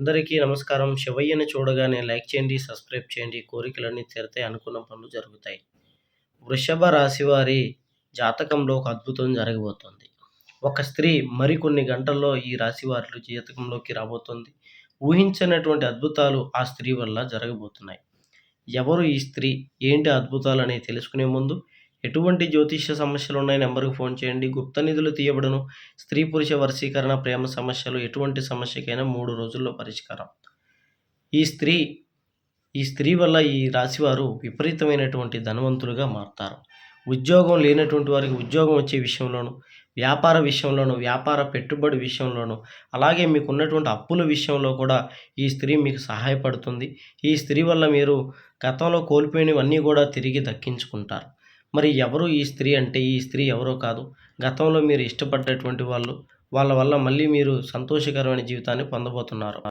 అందరికీ నమస్కారం. శివయ్యని చూడగానే లైక్ చేయండి సబ్స్క్రైబ్ చేయండి. కోరికలన్నీ తీరతాయి అనుకున్న పనులు జరుగుతాయి. వృషభ రాశి వారి జాతకంలో ఒక అద్భుతం జరగబోతోంది. ఒక స్త్రీ మరికొన్ని గంటల్లో ఈ రాశి వారిలో జాతకంలోకి రాబోతోంది. ఊహించినటువంటి అద్భుతాలు ఆ స్త్రీ వల్ల జరగబోతున్నాయి. ఎవరు ఈ స్త్రీ? ఏంటి అద్భుతాలు అని తెలుసుకునే ముందు ఎటువంటి జ్యోతిష్య సమస్యలు ఉన్నాయి నెంబర్కి ఫోన్ చేయండి. గుప్త నిధులు తీయబడను. స్త్రీ పురుష వర్షీకరణ ప్రేమ సమస్యలు ఎటువంటి సమస్యకైనా మూడు రోజుల్లో పరిష్కారం. ఈ స్త్రీ ఈ స్త్రీ వల్ల ఈ రాశివారు విపరీతమైనటువంటి ధనవంతులుగా మారుతారు. ఉద్యోగం లేనటువంటి వారికి ఉద్యోగం వచ్చే విషయంలోనూ వ్యాపార విషయంలోనూ వ్యాపార పెట్టుబడి విషయంలోనూ అలాగే మీకు ఉన్నటువంటి అప్పుల విషయంలో కూడా ఈ స్త్రీ మీకు సహాయపడుతుంది. ఈ స్త్రీ వల్ల మీరు గతంలో కోల్పోయినవన్నీ కూడా తిరిగి దక్కించుకుంటారు. మరి ఎవరు ఈ స్త్రీ అంటే ఈ స్త్రీ ఎవరో కాదు. గతంలో మీరు ఇష్టపడ్డటువంటి వాళ్ళు వాళ్ళ వల్ల మళ్ళీ మీరు సంతోషకరమైన జీవితాన్ని పొందబోతున్నారు.